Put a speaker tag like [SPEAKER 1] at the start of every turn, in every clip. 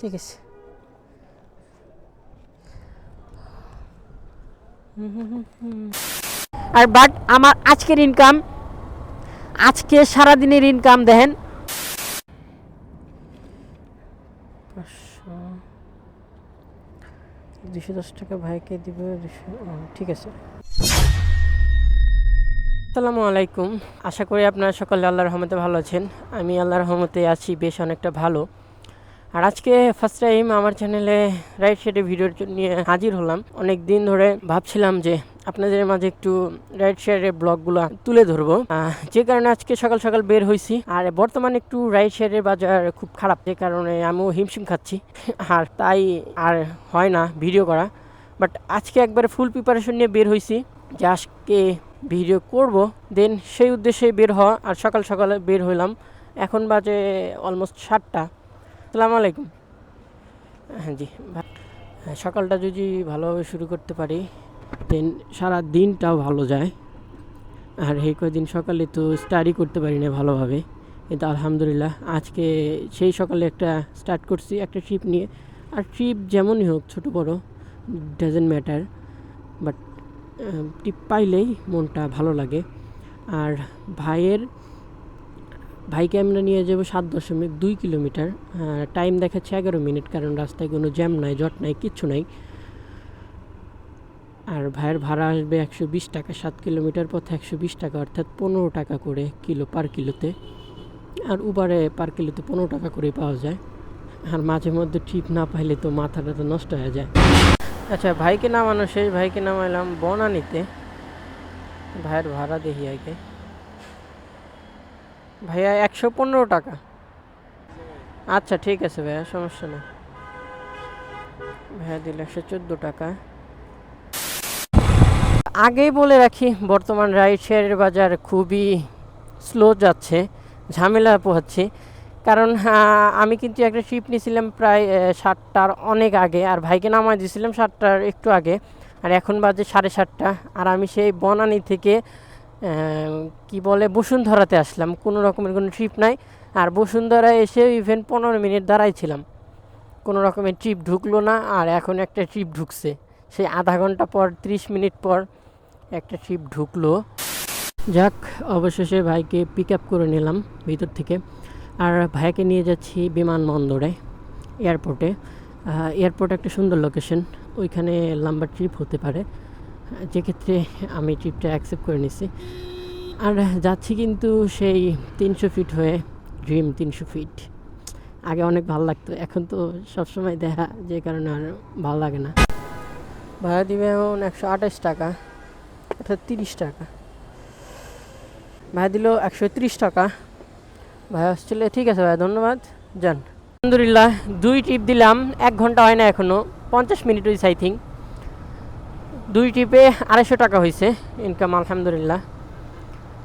[SPEAKER 1] ঠিক আছে। আর বাট আমার আজকের ইনকাম আজকে সারা দিনের ইনকাম দেখেন দুশো দশ টাকা ভাইকে দিব দুশো ঠিক আছে। আসসালামু আলাইকুম। আশা করি আপনারা সকলে আল্লাহর রহমতে ভালো আছেন। আমি আল্লাহর রহমতে আছি, বেশ অনেকটা ভালো। আর আজকে ফার্স্ট টাইম আমার চ্যানেলে রাইট সাইডে ভিডিওর নিয়ে হাজির হলাম। অনেক দিন ধরে ভাবছিলাম যে আপনাদের মাঝে একটু রাইট সাইডের ব্লগগুলো তুলে ধরবো। যে কারণে আজকে সকাল সকাল বের হয়েছি আর বর্তমানে একটু রাইট সাইডের বাজার খুব খারাপ, যে কারণে আমিও হিমশিম খাচ্ছি। আর তাই আর হয় না ভিডিও করা। বাট আজকে একবার ফুল প্রিপারেশন নিয়ে বের হয়েছি যে আজকে ভিডিও করব। দেন সেই উদ্দেশ্যে বের হওয়া। আর সকাল সকালে বের হইলাম। এখন বাজে অলমোস্ট সাতটা। আসসালামু আলাইকুম। হ্যাঁ জি হ্যাঁ, সকালটা যদি ভালোভাবে শুরু করতে পারি দেন সারা দিনটাও ভালো যায়। আর এই কদিন সকালে তো স্টাডি করতে পারি না ভালোভাবে। কিন্তু আলহামদুলিল্লাহ আজকে সেই সকালে একটা স্টার্ট করছি একটা ট্রিপ নিয়ে। আর ট্রিপ যেমনই হোক ছোট বড় ডাজেন্ট ম্যাটার বাট ট্রিপ পাইলেই মনটা ভালো লাগে। আর ভাইয়ের ভাইকে আমরা নিয়ে যাব সাত দশমিক দুই কিলোমিটার। টাইম দেখাচ্ছে এগারো মিনিট, কারণ রাস্তায় কোনো জ্যাম নাই, জট নাই, কিচ্ছু নাই। আর ভাইয়ের ভাড়া আসবে একশো বিশ টাকা, সাত কিলোমিটার পথে একশো বিশ টাকা, অর্থাৎ পনেরো টাকা করে কিলো পার কিলোতে। আর উবারে পার কিলোতে পনেরো টাকা করে পাওয়া যায়। আর মাঝে মধ্যে ট্রিপ না পাইলে তো মাথাটা তো নষ্ট হয়ে যায়। আচ্ছা ভাইকে নামানো শেষ, ভাইকে নামাইলাম বনানিতে। ভাইয়ের ভাড়া দেখি আগে। ভাইয়া একশো পনেরো টাকা। আচ্ছা ঠিক আছে ভাইয়া, সমস্যা নেই। ভাইয়া দিল একশো চোদ্দ টাকা। আগেই বলে রাখি, বর্তমান রাইড শেয়ারের বাজার খুবই স্লো যাচ্ছে, ঝামেলা পোহাচ্ছে। কারণ আমি কিন্তু একটা ট্রিপ নিয়েছিলাম প্রায় সাতটার অনেক আগে, আর ভাইকে নামায় দিয়েছিলাম সাতটার একটু আগে। আর এখন বাজে সাড়ে সাতটা, আর আমি সেই বনানি থেকে কি বলে, বসুন্ধরাতে আসলাম। কোনো রকমের কোনো ট্রিপ নাই। আর বসুন্ধরায় এসে ইভেন পনেরো মিনিট দাঁড়াইছিলাম। কোনো রকমের ট্রিপ ঢুকলো না, আর এখন একটা ট্রিপ ঢুকছে। সেই আধা ঘণ্টা পর, ত্রিশ মিনিট পর একটা ট্রিপ ঢুকলো। যাক, অবশেষে ভাইকে পিক আপ করে নিলাম ভিতর থেকে। আর ভাইকে নিয়ে যাচ্ছি বিমানবন্দরে এয়ারপোর্টে এয়ারপোর্ট একটা সুন্দর লোকেশন ওইখানে লম্বা ট্রিপ হতে পারে। যেক্ষেত্রে আমি ট্রিপটা অ্যাকসেপ্ট করে নিছি। আর যাচ্ছি কিন্তু সেই তিনশো ফিট হয়ে ড্রিম তিনশো ফিট আগে অনেক ভালো লাগতো, এখন তো সবসময় দেখা, যে কারণে আর ভালো লাগে না। ভাড়া দিবে এখন একশো আঠাশ টাকা, অর্থাৎ তিরিশ টাকা। ভাই দিল একশো তিরিশ টাকা। ভাই আসছিল ঠিক আছে ভাই, ধন্যবাদ। যান। আলহামদুলিল্লাহ, দুই ট্রিপ দিলাম, এক ঘণ্টা হয় না এখনও পঞ্চাশ মিনিট হয়েছে আই থিঙ্ক দুই ট্রিপে আড়াইশো টাকা হয়েছে ইনকাম আলহামদুলিল্লাহ।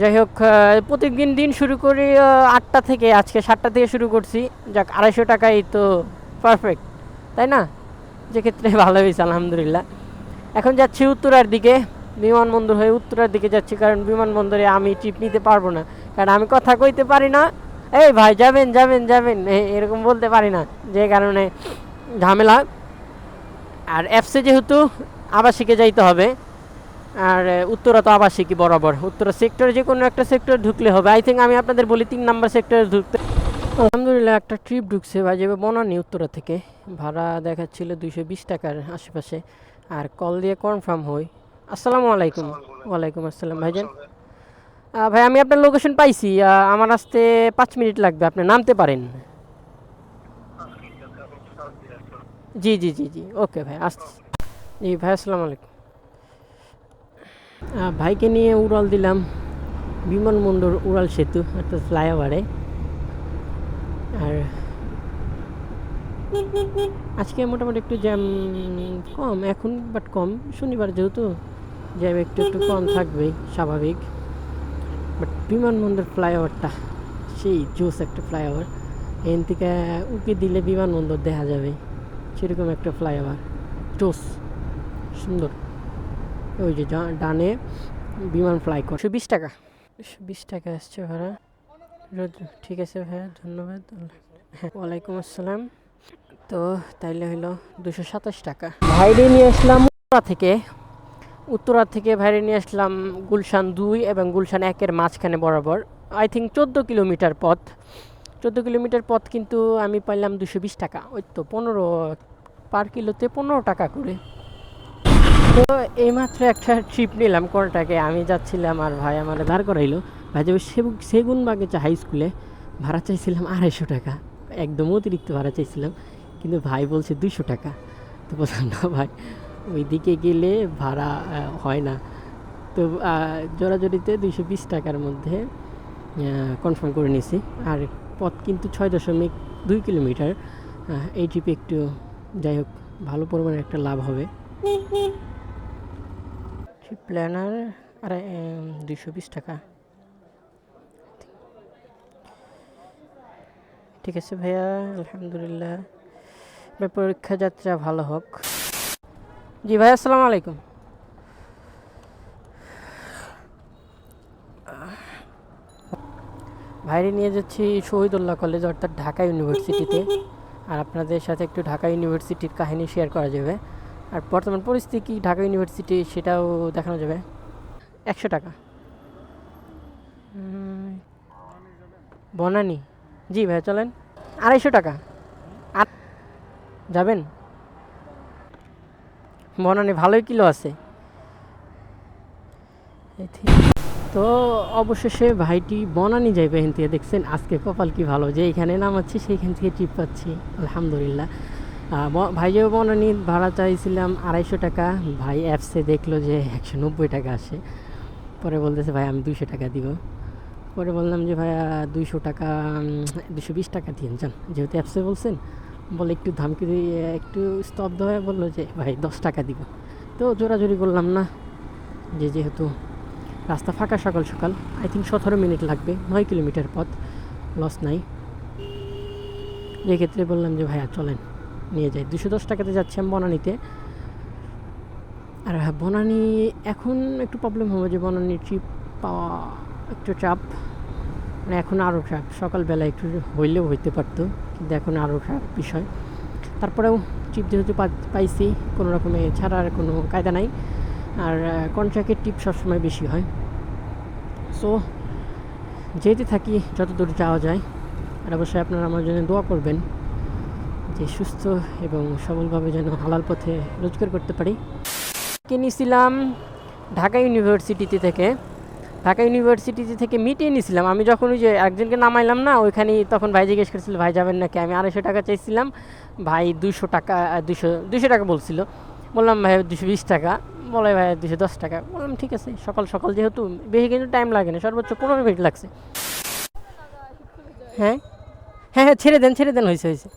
[SPEAKER 1] যাই হোক আহ, প্রত্যেকদিন দিন শুরু করি আটটা থেকে আজকে সাতটা থেকে শুরু করছি। যাক আড়াইশো টাকাই তো পারফেক্ট তাই না? যেক্ষেত্রে ভালো হয়েছে আলহামদুলিল্লাহ। এখন যাচ্ছি উত্তরার দিকে বিমানবন্দর হয়ে উত্তরার দিকে যাচ্ছি কারণ বিমানবন্দরে আমি ট্রিপ নিতে পারব না। কারণ আমি কথা কইতে পারি না। এই ভাই যাবেন যাবেন যাবেন। এরকম বলতে পারি না যে কারণে ঝামেলা। আর অ্যাপসে যেহেতু আবাসিকে যাইতে হবে। আর উত্তরা তো আবাসিকই বরাবর। উত্তরা সেক্টরে যে কোনো একটা সেক্টর ঢুকলে হবে। আই থিঙ্ক আমি আপনাদের বলি তিন নাম্বার সেক্টরে ঢুকতে আলহামদুলিল্লাহ একটা ট্রিপ ঢুকছে বা যাবে বনানি উত্তরা থেকে। ভাড়া দেখাচ্ছিল দুইশো বিশ টাকার আশেপাশে। আর কল দিয়ে কনফার্ম হই। আসসালামু আলাইকুম। ওয়ালাইকুম আসসালাম ভাইজান। ভাই আমি আপনার লোকেশন পাইছি। আমার আসতে পাঁচ মিনিট লাগবে। আপনি নামতে পারেন। জি জি জি জি। ওকে ভাই আসছি জি, ভাই, আসসালামু আলাইকুম। ভাইকে নিয়ে উড়াল দিলাম বিমানবন্দর উড়াল সেতু অর্থাৎ ফ্লাইওভারে। আর আজকে মোটামুটি একটু জ্যাম কম, এখন বাট কম। শনিবার যেহেতু, জ্যাম একটু একটু কম থাকবেই, স্বাভাবিক। বাট বিমানবন্দর ফ্লাইওভারটা, সেই জোস একটা ফ্লাইওভার। এখান থেকে উকি দিলে বিমানবন্দর দেখা যাবে। সেরকম একটা ফ্লাইওভার, জোস। সুন্দর। ওই যে ডানে বিমান ফ্লাই করে। একশো বিশ টাকা। বিশ টাকা আসছে ভাড়া। ঠিক আছে ভাইয়া ধন্যবাদ। হ্যাঁ ওয়ালাইকুম আসসালাম। তো তাইলে হইল দুশো সাতাশ টাকা। ভাইরে নিয়ে আসলাম উত্তরা থেকে। উত্তরা থেকে ভাইরে নিয়ে আসলাম গুলশান দুই এবং গুলশান একের মাঝখানে বরাবর। আই থিঙ্ক চোদ্দ কিলোমিটার পথ। চোদ্দ কিলোমিটার পথ কিন্তু আমি পাইলাম দুশো বিশ টাকা। ওই তো পনেরো পার কিলোতে পনেরো টাকা করে। তো এইমাত্র একটা ট্রিপ নিলাম কোনটাকে? আমি যাচ্ছিলাম আর ভাই আমার দাঁড় করাইলো। ভাই যাবে সেগুন বাগিচা হাই স্কুলে ভাড়া চাইছিলাম আড়াইশো টাকা। একদম অতিরিক্ত ভাড়া চাইছিলাম, কিন্তু ভাই বলছে দুইশো টাকা। তো বললাম, না ভাই, ওইদিকে গেলে ভাড়া হয় না। তো জোড়াজোড়িতে দুইশো বিশ টাকার মধ্যে কনফার্ম করে নিয়েছি আর পথ কিন্তু ছয় দশমিক দুই কিলোমিটার। এই ট্রিপে একটু যাই হোক, ভালো পরিমাণে একটা লাভ হবে। প্ল্যানার আর দুইশো বিশ টাকা। ঠিক আছে ভাইয়া, আলহামদুলিল্লাহ। পরীক্ষা যাত্রা ভালো হোক। জি ভাই, আসসালামু আলাইকুম। ভাইরে নিয়ে যাচ্ছি শহীদুল্লাহ কলেজ, অর্থাৎ ঢাকা ইউনিভার্সিটিতে। আর আপনাদের সাথে একটু ঢাকা ইউনিভার্সিটির কাহিনী শেয়ার করা যাবে। আর বর্তমান পরিস্থিতি কি ঢাকা ইউনিভার্সিটি সেটাও দেখানো যাবে। একশো টাকা। বনানি। জি ভাই, চলেন। আড়াইশো টাকা। আর যাবেন? বনানি, ভালোই কিলো আছে। তো অবশেষে ভাইটি বনানি যাইবে এখান থেকে। দেখছেন আজকে কপাল কি ভালো। যে এখানে নামাচ্ছি, সেইখান থেকে টিপ পাচ্ছি। আলহামদুলিল্লাহ। আহ, ব- ভাই যে বনানি ভাড়া চাইছিলাম আড়াইশো টাকা। ভাই অ্যাপসে দেখল যে একশো নব্বই টাকা আসে। পরে বলতেছে ভাই আমি দুইশো টাকা দিব। পরে বললাম যে ভাইয়া দুইশো টাকা দুশো বিশ টাকা দিন যান যেহেতু অ্যাপসে বলছেন বলে একটু ধামকি দিয়ে একটু স্তব্ধ হয়ে বলল যে ভাই দশ টাকা দিব। তো জোরাজোরি করলাম না। যে যেহেতু রাস্তা ফাঁকা সকাল সকাল আই থিঙ্ক সতেরো মিনিট লাগবে নয় কিলোমিটার পথ লস নাই। যে ক্ষেত্রে বললাম যে ভাইয়া চলেন। নিয়ে যাই দুশো দশ টাকাতে যাচ্ছি আমি বনানিতে। আর হ্যাঁ বনানি এখন একটু প্রবলেম হবে যে বনানি ট্রিপ পাওয়া একটু চাপ। মানে এখন আরও চাপ। সকালবেলা একটু হইলেও হইতে পারতো, কিন্তু এখন আরও চাপ বিষয়। তারপরেও ট্রিপ যেহেতু পাইছি, কোনো রকমে ছাড়ার কোনো কায়দা নাই। আর কন্ট্রাক্টের টিপ সবসময় বেশি হয়। সো যেতে থাকি যত দূর যাওয়া যায়। আর অবশ্যই আপনারা আমার জন্য দোয়া করবেন। যে সুস্থ এবং সবলভাবে যেন হালাল পথে রোজগার করতে পারি। কিনেছিলাম ঢাকা ইউনিভার্সিটিতে থেকে। ঢাকা ইউনিভার্সিটিতে থেকে মিটিয়ে নিয়েছিলাম আমি যখন ওই যে একজনকে নামাইলাম না, ওইখানেই তখন ভাই জিজ্ঞেস করেছিল, ভাই, যাবেন নাকি? আমি আড়াইশো টাকা চাইছিলাম। ভাই দুশো টাকা, দুশো দুশো টাকা বলছিল। বললাম, ভাই, দুশো বিশ টাকা। বলে, ভাই, দুশো দশ টাকা। বললাম, ঠিক আছে, সকাল সকাল যেহেতু, বেশি কিন্তু টাইম লাগে না, সর্বোচ্চ পনেরো মিনিট লাগছে। হ্যাঁ হ্যাঁ হ্যাঁ ছেড়ে দেন ছেড়ে দেন, হয়েছে হয়েছে।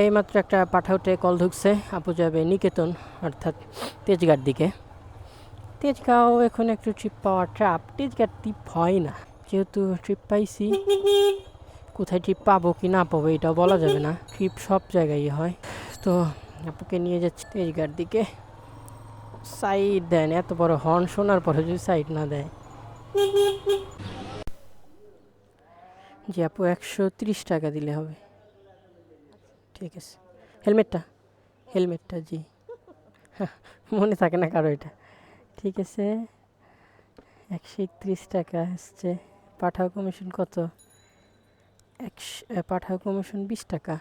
[SPEAKER 1] এই মাত্র একটা পাঠাউটে কল ঢুকছে, আপু যাবে নিকেতন, অর্থাৎ তেজগাঁর দিকে। তেজগাঁও এখন একটু ট্রিপ পাওয়ার ট্রাপ তেজগাঁর ট্রিপ হয় না। যেহেতু ট্রিপ পাইছি, কোথায় ট্রিপ পাবো কি না পাবো এটাও বলা যাবে না। ট্রিপ সব জায়গায় হয়। তো আপুকে নিয়ে যাচ্ছি তেজগাঁর দিকে। সাইড দেন, এত বড় হর্ন শোনার পরে যদি সাইড না দেয়। জি আপু একশো টাকা দিলে হবে। ঠিক আছে হেলমেটটা? হেলমেটটা, জি। মনে থাকে না কারও এটা। ঠিক আছে। একশো একত্রিশ টাকা আসছে। পাঠাও কমিশন কত? একশো পাঠাও কমিশন বিশ টাকা।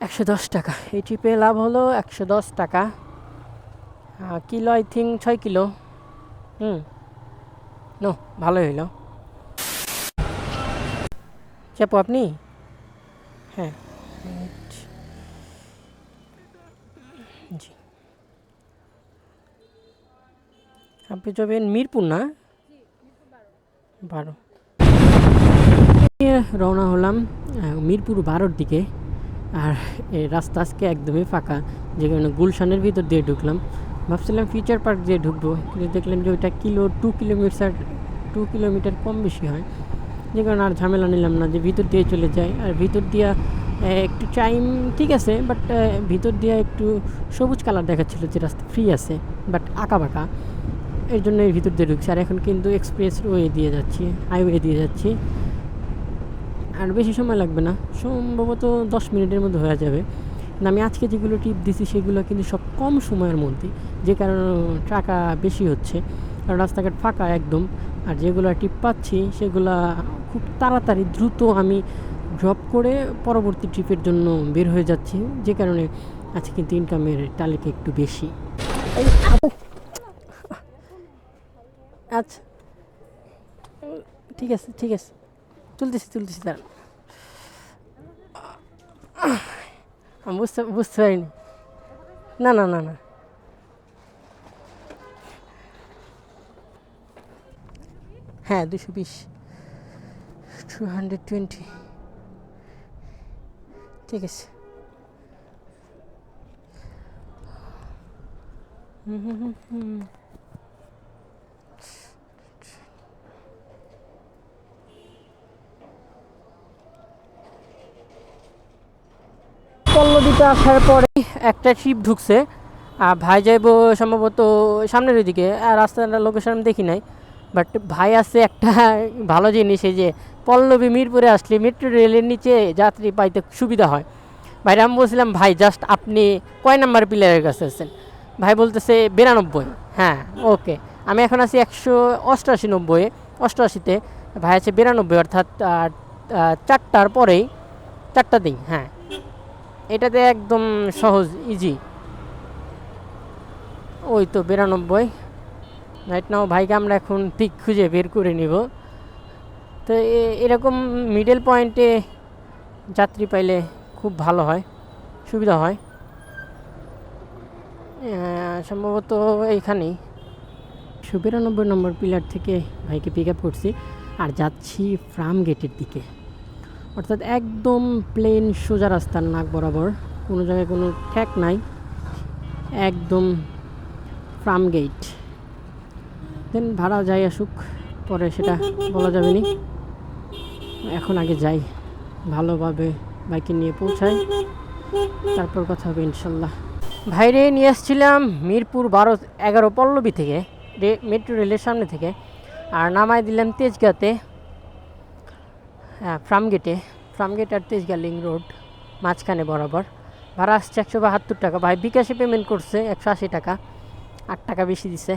[SPEAKER 1] একশো দশ টাকা। এই ট্রিপে লাভ হলো একশো দশ টাকা। কিলো আই থিঙ্ক ছয় কিলো। হুম। নো, ভালোই হইল। চাপু, আপনি? হ্যাঁ। মিনিট। জি। আপনি যাবেন মিরপুর না? বারো। রওনা হলাম মিরপুর বারোর দিকে। আর রাস্তা আজকে একদমই ফাঁকা, যে কারণে গুলশানের ভিতর দিয়ে ঢুকলাম। ভাবছিলাম ফিউচার পার্ক দিয়ে ঢুকবো, কিন্তু দেখলাম যে ওইটা kilo, two kilometre two kilometre কম বেশি হয়। যে কারণে আর ঝামেলা নিলাম না, যে ভিতর দিয়ে চলে যাই। আর ভিতর দিয়া একটু টাইম ঠিক আছে বাট ভিতর দিয়ে একটু সবুজ কালার দেখাচ্ছিল যে রাস্তা ফ্রি আছে বাট আঁকা বাঁকা। এর জন্য এর ভিতর দিয়ে ঢুকছি। আর এখন কিন্তু এক্সপ্রেস ওয়ে দিয়ে যাচ্ছি হাইওয়ে দিয়ে যাচ্ছি। আর বেশি সময় লাগবে না, সম্ভবত দশ মিনিটের মধ্যে হয়ে যাবে। আমি আজকে যেগুলো টিপ দিছি, সেগুলো কিন্তু সব কম সময়ের মধ্যে, যে কারণে টাকা বেশি হচ্ছে। কারণ রাস্তাঘাট ফাঁকা একদম, আর যেগুলো টিপ পাচ্ছি, সেগুলা খুব তাড়াতাড়ি, দ্রুত আমি ড্রপ করে পরবর্তী ট্রিপের জন্য বের হয়ে যাচ্ছি। যে কারণে আজকে কিন্তু ইনকামের তালিকা একটু বেশি। আচ্ছা। ঠিক আছে ঠিক আছে। চলতেছি চলতেছি, দাঁড়ান। আমি বুঝতে বুঝতে পারিনি। না না না না। হ্যাঁ দুশো বিশ। টু হান্ড্রেড টোয়েন্টি ঠিক আছে পল্লবীতে আসার পরে একটা শিপ ঢুকছে, আর ভাই যাইব সম্ভবত সামনের ওইদিকে, আর রাস্তার লোকেশন আমি দেখি নাই। বাট ভাই আছে একটা ভালো জিনিস, এই যে পল্লবী মিরপুরে আসলে মেট্রো রেলের নিচে যাত্রী পাইতে সুবিধা হয়। ভাই, আমি বলছিলাম, ভাই জাস্ট আপনি কয় নাম্বার প্লেয়ারের কাছে আছেন? ভাই বলতেছে, বিরানব্বই। হ্যাঁ ওকে আমি এখন আছি একশো অষ্টআশি নব্বই অষ্টআশিতে ভাই আছে বিরানব্বই, অর্থাৎ চারটার পরেই, চারটা দিন হ্যাঁ। এটাতে একদম সহজ ইজি ওই তো বিরানব্বই। রাইট নাও ভাইকে আমরা এখন পিক খুঁজে বের করে নিব। তো এরকম মিডল পয়েন্টে যাত্রী পাইলে খুব ভালো হয়, সুবিধা হয়। সম্ভবত এইখানেই। একশো বিরানব্বই নম্বর পিলার থেকে ভাইকে পিক আপ করছি আর যাচ্ছি ফ্রাম গেটের দিকে। অর্থাৎ একদম প্লেন সোজা রাস্তার নাক বরাবর, কোনো জায়গায় কোনো ঠ্যাক নাই, একদম ফ্রাম গেট দেন, ভাড়া যাই আসুক, পরে সেটা বলা যাবে নি। এখন আগে যাই, ভালোভাবে বাইকে নিয়ে পৌঁছাই, তারপর কথা হবে ইনশাল্লাহ। ভাইরে নিয়ে আসছিলাম মিরপুর বারো, এগারো পল্লবী থেকে মেট্রো রেলের সামনে থেকে, আর নামায় দিলাম তেজগাঁতে হ্যাঁ ফার্মগেটে, ফার্মগেট আর তেজগাঁ লিং রোড, মাঝখানে বরাবর। ভাড়া আসছে একশো বাহাত্তর টাকা। ভাই বিকাশে পেমেন্ট করছে একশো আশি টাকা, আট টাকা বেশি দিছে।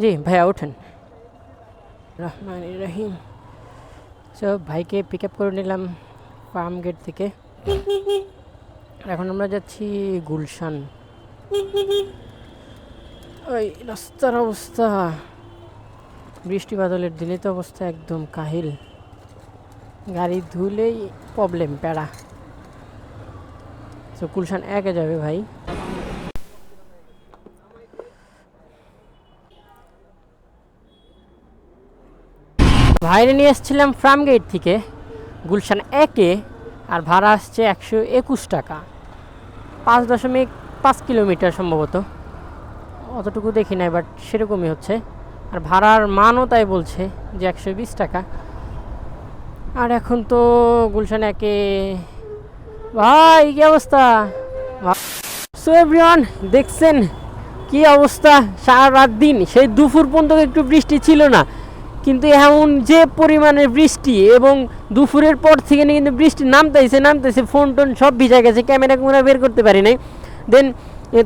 [SPEAKER 1] জি ভাইয়া ওঠেন রহমান রহিম সো ভাইকে পিক আপ করে নিলাম ফার্ম গেট থেকে এখন আমরা যাচ্ছি গুলশান। ওই রাস্তার অবস্থা। বৃষ্টি বাদলের দিনে তো অবস্থা একদম কাহিল। গাড়ি ধুলেই প্রবলেম প্যারা। তো গুলশান একে যাবে ভাই। ভাইরে নিয়ে এসেছিলাম ফার্ম গেট থেকে। গুলশান একে আর ভাড়া আসছে একশো একুশ টাকা। পাঁচ দশমিক পাঁচ কিলোমিটার সম্ভবত। অতটুকু দেখি নাই বাট সেরকমই হচ্ছে। আর ভাড়ার মানও তাই বলছে যে একশো বিশ টাকা। আর এখন তো গুলশান একে। ভাই, কি অবস্থা? সো এভরিওয়ান দেখছেন কি অবস্থা? সারা রাত দিন, সেই দুপুর পর্যন্ত একটু বৃষ্টি ছিল না। কিন্তু এমন যে পরিমাণে বৃষ্টি এবং দুপুরের পর থেকে কিন্তু বৃষ্টি নামতেছে নামতেছে ফোন টোন সব ভিজা গেছে ক্যামেরা ক্যামেরা বের করতে পারি নাই। দেন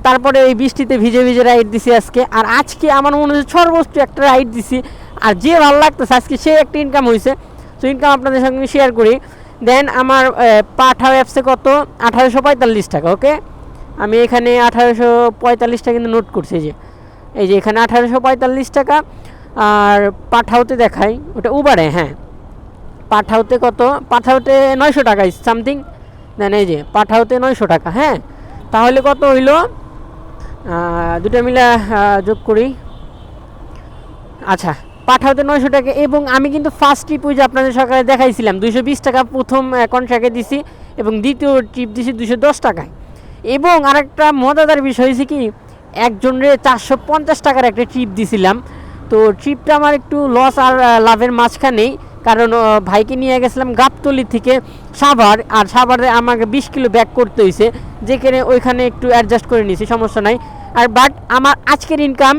[SPEAKER 1] তারপরে এই বৃষ্টিতে ভিজে ভিজে রাইড দিছি আজকে। আর আজকে আমার মনে হচ্ছে সর্বোচ্চ একটা রাইড দিছি। আর যে ভালো লাগতেছে, আজকে সে একটা ইনকাম হয়েছে তো ইনকাম আপনাদের সঙ্গে শেয়ার করি। দেন আমার পাঠাও অ্যাপসে কত? আঠারোশো পঁয়তাল্লিশ টাকা ওকে আমি এখানে আঠারোশো পঁয়তাল্লিশটা কিন্তু নোট করছি যে। এই যে এখানে আঠারোশো পঁয়তাল্লিশ টাকা। আর পাঠাওতে দেখাই, ওটা উবারে হ্যাঁ। পাঠাওতে কত? পাঠাওতে নয়শো টাকা সামথিং দেন এই যে, পাঠাওতে নয়শো টাকা হ্যাঁ। তাহলে কত হইল? দুটো মিলে যোগ করি। আচ্ছা পাঠাওতে নয়শো টাকা, এবং আমি কিন্তু ফার্স্ট ট্রিপ ওই যে আপনাদের সকালে দেখাইছিলাম দুশো বিশ টাকা প্রথম কন্ট্রাক্টে দিছি, এবং দ্বিতীয় ট্রিপ দিছি দুশো দশ টাকায়। এবং আরেকটা মজাদার বিষয় হয়েছে কি একজনের চারশো পঞ্চাশ টাকার একটা ট্রিপ দিছিলাম তো ট্রিপটা আমার একটু লস আর লাভের মাঝখানেই। কারণ ভাইকে নিয়ে গেছিলাম গাবতলি থেকে সাভার, আর সাভারে আমাকে বিশ কিলো ব্যাক করতে হয়েছে যেখানে ওইখানে একটু অ্যাডজাস্ট করে নিয়েছি, সমস্যা নাই। আর বাট আমার আজকের ইনকাম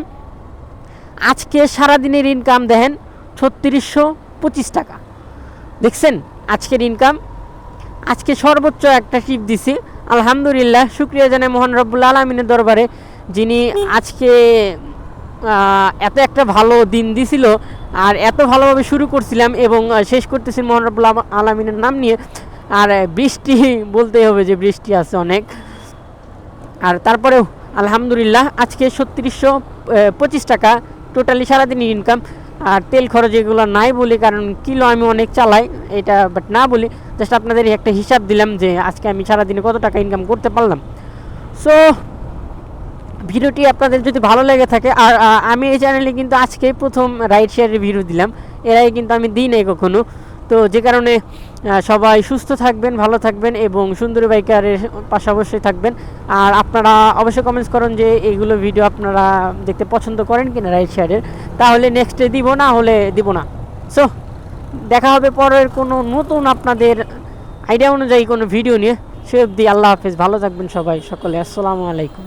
[SPEAKER 1] আজকে সারাদিনের ইনকাম দেখেন, ছত্রিশশো পঁচিশ টাকা। দেখছেন? আজকের ইনকাম আজকে সর্বোচ্চ একটা শিপ দিছি। আলহামদুলিল্লাহ, শুক্রিয়া জানাই মোহন রব্বুল আলমিনের দরবারে, যিনি আজকে এত একটা ভালো দিন দিছিল আর এত ভালোভাবে শুরু করছিলাম এবং শেষ করতেছি মোহন রব্বুল আম- আলমিনের নাম নিয়ে। আর বৃষ্টি, বলতেই হবে যে বৃষ্টি আছে অনেক। আর তারপরে আলহামদুলিল্লাহ, আজকে ছত্রিশশো পঁচিশ টাকা টোটালি সারাদিনের ইনকাম আর তেল খরচ এগুলো নাই বলি, কারণ কিলো আমি অনেক চালাই, এটা বাট না বলি। জাস্ট আপনাদের একটা হিসাব দিলাম যে আজকে আমি সারাদিনে কত টাকা ইনকাম করতে পারলাম। সো ভিডিওটি আপনাদের যদি ভালো লেগে থাকে, আর আমি এই চ্যানেলে কিন্তু আজকে প্রথম রাইড শেয়ারের ভিডিও দিলাম। এর আগে কিন্তু আমি দিই নাই কখনো। তো যে কারণে সবাই সুস্থ থাকবেন, ভালো থাকবেন এবং সুন্দরী বাইকারের পাশে অবশ্যই থাকবেন। আর আপনারা অবশ্যই কমেন্টস করুন যে এইগুলো ভিডিও আপনারা দেখতে পছন্দ করেন কিনা রাইড শেয়ারের তাহলে নেক্সটে দিব, না হলে দিব না। সো দেখা হবে পরের কোনো নতুন আপনাদের আইডিয়া অনুযায়ী কোনো ভিডিও নিয়ে। সে অবধি আল্লাহ হাফেজ, ভালো থাকবেন সবাই সকলে। আসসালামু আলাইকুম।